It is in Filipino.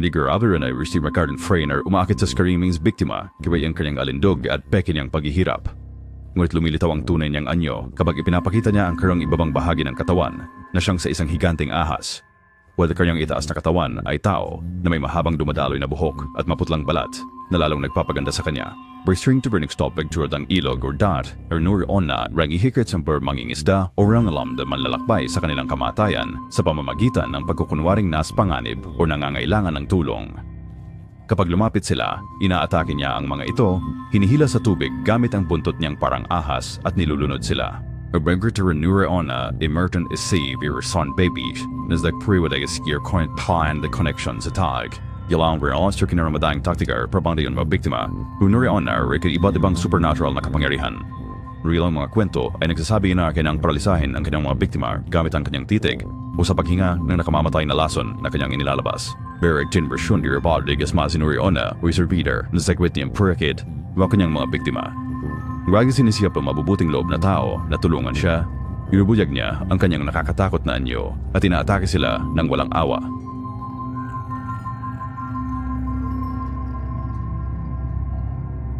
Manigurado rin ay receive Ricardo Freiner umakit sa screaming's biktima, kibay ang kanyang alindog at peke niyang paghihirap. Ngunit lumilitaw ang tunay niyang anyo kapag ipinapakita niya ang karang ibabang bahagi ng katawan na siyang sa isang higanting ahas. While kanyang itaas na katawan ay tao na may mahabang dumadaloy na buhok at maputlang balat na lalong nagpapaganda sa kanya. Berstring to burning stop pagturod ang ilog or dat or nur onna rang ihikit sa per mangingisda o rang alam na manlalakbay sa kanilang kamatayan sa pamamagitan ng pagkukunwaring nas panganib o nangangailangan ng tulong. Kapag lumapit sila, inaatake niya ang mga ito, hinihila sa tubig gamit ang buntot niyang parang ahas at nilulunod sila. Urbangur to renure ona, emergent is save your son baby, as the pre-waday is your current plan the connection sa tag. Yalang we're all stricken na ramadang taktika probandi yung mga biktima, unure ona rikid iba't ibang supernatural na kapangyarihan. Real ang mga kwento ay nagsasabi na kanyang paralisahin ang kanyang mga biktima gamit ang kanyang titig o sa paghinga ng nakamamatay na lason na kanyang inilalabas. Berig tin version di rabadi gas masinuri ona o reader na sekwit niyang purakid wa kanyang mga biktima. Lagi sinisiyap ang mabubuting loob na tao na tulungan siya. Inubudyag niya ang kanyang nakakatakot na anyo at inaatake sila ng walang awa.